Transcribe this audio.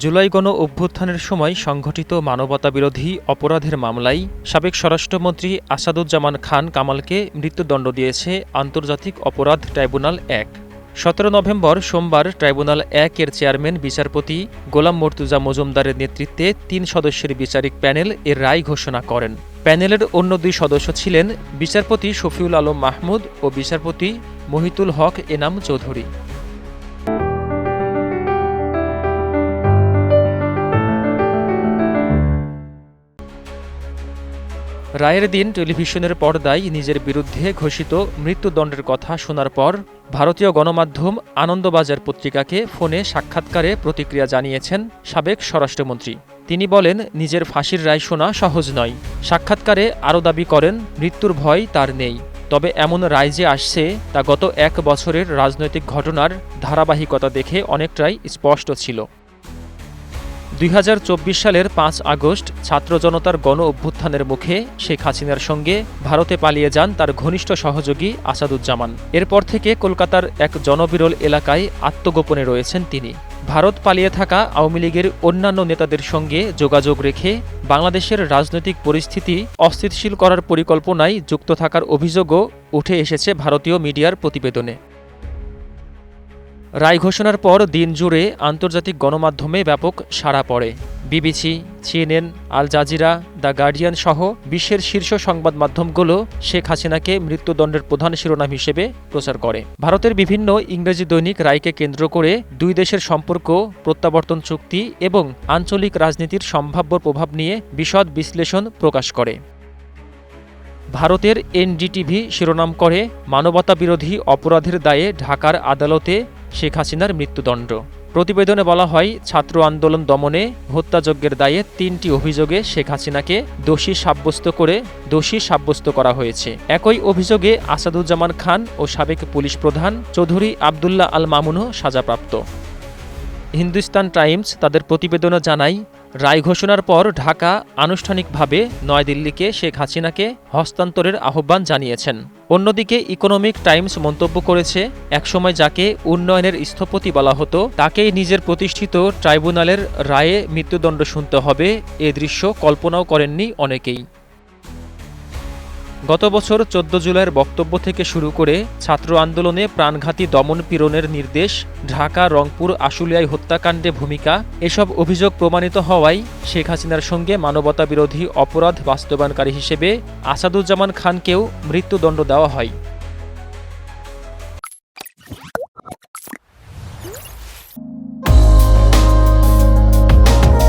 জুলাই গণ অভ্যুত্থানের সময় সংঘটিত মানবতাবিরোধী অপরাধের মামলায় সাবেক স্বরাষ্ট্রমন্ত্রী আসাদুজ্জামান খান কামালকে মৃত্যুদণ্ড দিয়েছে আন্তর্জাতিক অপরাধ ট্রাইব্যুনাল এক। সতেরো নভেম্বর সোমবার ট্রাইব্যুনাল এক এর চেয়ারম্যান, বিচারপতি গোলাম মর্তুজা মজুমদারের নেতৃত্বে তিন সদস্যের বিচারিক প্যানেল এর রায় ঘোষণা করেন। প্যানেলের অন্য দুই সদস্য ছিলেন বিচারপতি শফিউল আলম মাহমুদ ও বিচারপতি মহিতুল হক এনাম চৌধুরী। রায়ের দিন টেলিভিশনের পর্দায় নিজের বিরুদ্ধে ঘোষিত মৃত্যুদণ্ডের কথা শোনার পর ভারতীয় গণমাধ্যম আনন্দবাজার পত্রিকাকে ফোনে সাক্ষাৎকারে প্রতিক্রিয়া জানিয়েছেন সাবেক স্বরাষ্ট্রমন্ত্রী। তিনি বলেন, নিজের ফাঁসির রায় শোনা সহজ নয়। সাক্ষাৎকারে আরও দাবি করেন, মৃত্যুর ভয় তার নেই। তবে এমন রায় যে আসছে, তা গত এক বছরের রাজনৈতিক ঘটনার ধারাবাহিকতা দেখে অনেকটাই স্পষ্ট ছিল। দুই হাজার চব্বিশ সালের পাঁচ আগস্ট ছাত্র জনতার গণ অভ্যুত্থানের মুখে শেখ হাসিনার সঙ্গে ভারতে পালিয়ে যান তার ঘনিষ্ঠ সহযোগী আসাদুজ্জামান। এরপর থেকে কলকাতার এক জনবিরল এলাকায় আত্মগোপনে রয়েছেন তিনি। ভারত পালিয়ে থাকা আওয়ামী লীগের অন্যান্য নেতাদের সঙ্গে যোগাযোগ রেখে বাংলাদেশের রাজনৈতিক পরিস্থিতি অস্থিতিশীল করার পরিকল্পনায় যুক্ত থাকার অভিযোগও উঠে এসেছে ভারতীয় মিডিয়ার প্রতিবেদনে। রায় ঘোষণার পর দিন জুড়ে আন্তর্জাতিক গণমাধ্যমে ব্যাপক সাড়া পড়ে। BBC, CNN, Al Jazeera, the Guardian সহ বিশ্বের শীর্ষ সংবাদ মাধ্যমগুলো শেখ হাসিনাকে মৃত্যুদণ্ডের প্রধান শিরোনাম হিসেবে প্রচার করে। ভারতের বিভিন্ন ইংরেজি দৈনিক রায়কে কেন্দ্র করে দুই দেশের সম্পর্ক, প্রত্যাবর্তন চুক্তি এবং আঞ্চলিক রাজনীতির সম্ভাব্য প্রভাব নিয়ে বিশদ বিশ্লেষণ প্রকাশ করে। ভারতের এনডিটিভি শিরোনাম করে, মানবতাবিরোধী অপরাধের দায়ে ঢাকার আদালতে শেখ হাসিনার মৃত্যুদণ্ড। প্রতিবেদনে বলা হয়, ছাত্র আন্দোলন দমনে হত্যাযজ্ঞের দায়ে তিনটি অভিযোগে শেখ হাসিনাকে দোষী সাব্যস্ত করে দোষী সাব্যস্ত করা হয়েছে। একই অভিযোগে আসাদুজ্জামান খান ও সাবেক পুলিশ প্রধান চৌধুরী আবদুল্লাহ আল মামুনও সাজাপ্রাপ্ত। হিন্দুস্তান টাইমস তাদের প্রতিবেদনে জানায় রায় ঘোষণার পর ঢাকা আনুষ্ঠানিকভাবে নয়াদিল্লিকে শেখ হাসিনাকে হস্তান্তরের আহ্বান জানিয়েছেন। অন্যদিকে ইকোনমিক টাইমস মন্তব্য করেছে, একসময় যাকে উন্নয়নের স্থপতি বলা হতো, তাকেই নিজের প্রতিষ্ঠিত ট্রাইব্যুনালের রায়ে মৃত্যুদণ্ড শুনতে হবে, এ দৃশ্য কল্পনাও করেননি অনেকেই। গত বছর চোদ্দ জুলাইয়ের বক্তব্য থেকে শুরু করে ছাত্র আন্দোলনে প্রাণঘাতী দমন পীড়নের নির্দেশ, ঢাকা, রংপুর, আশুলিয়ায় হত্যাকাণ্ডে ভূমিকা, এসব অভিযোগ প্রমাণিত হওয়ায় শেখ হাসিনার সঙ্গে মানবতাবিরোধী অপরাধ বাস্তবায়নকারী হিসেবে আসাদুজ্জামান খানকেও মৃত্যুদণ্ড দেওয়া হয়।